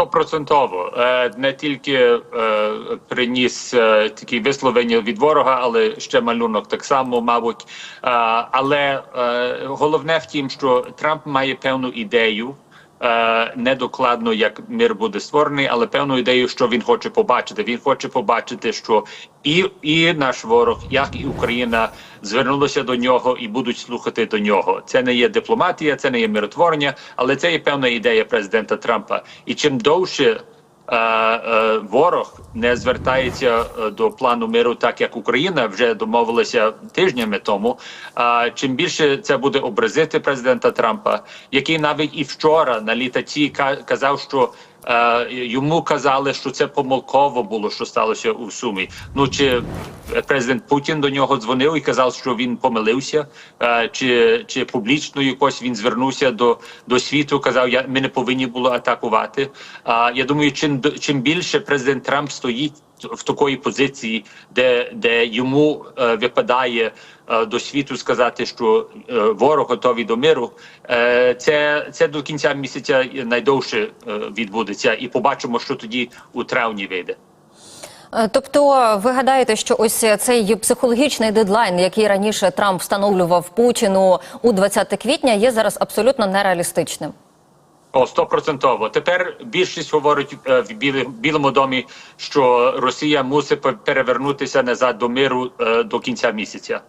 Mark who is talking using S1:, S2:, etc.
S1: Стопроцентово Е, не тільки е, приніс е, такі висловлення від ворога, але ще малюнок так само, мабуть. Але головне в тім, що Трамп має певну ідею. Е, недокладно, як мир буде створений, але певну ідею, що він хоче побачити. Він хоче побачити, що і, і наш ворог, як і Україна, звернулися до нього і будуть слухати до нього. Це не є дипломатія, це не є миротворення, але це є певна ідея президента Трампа. І чим довше ворог не звертається е, до плану миру, так як Україна вже домовилася тижнями тому. А чим більше це буде образити президента Трампа, який навіть і вчора на літаці ка- казав, що е, йому казали, що це помилково було, що сталося у Сумі. Ну чи президент Путін до нього дзвонив і казав, що він помилився, е, чи, чи публічно якось він звернувся до, до світу, казав, я ми не повинні було атакувати. А я думаю, чим чим більше президент Трамп стоїть в такої позиції, де, де йому е, випадає е, до світу сказати, що е, ворог готовий до миру, е, це, це до кінця місяця найдовше е, відбудеться, і побачимо, що тоді у травні вийде.
S2: Е, Тобто, ви гадаєте, що ось цей психологічний дедлайн, який раніше Трамп встановлював Путіну у 20 квітня, є зараз абсолютно нереалістичним.
S1: О, стопроцентово. Тепер більшість говорить е, в білі, білому домі, що Росія мусить пе- перевернутися назад до миру е, до кінця місяця.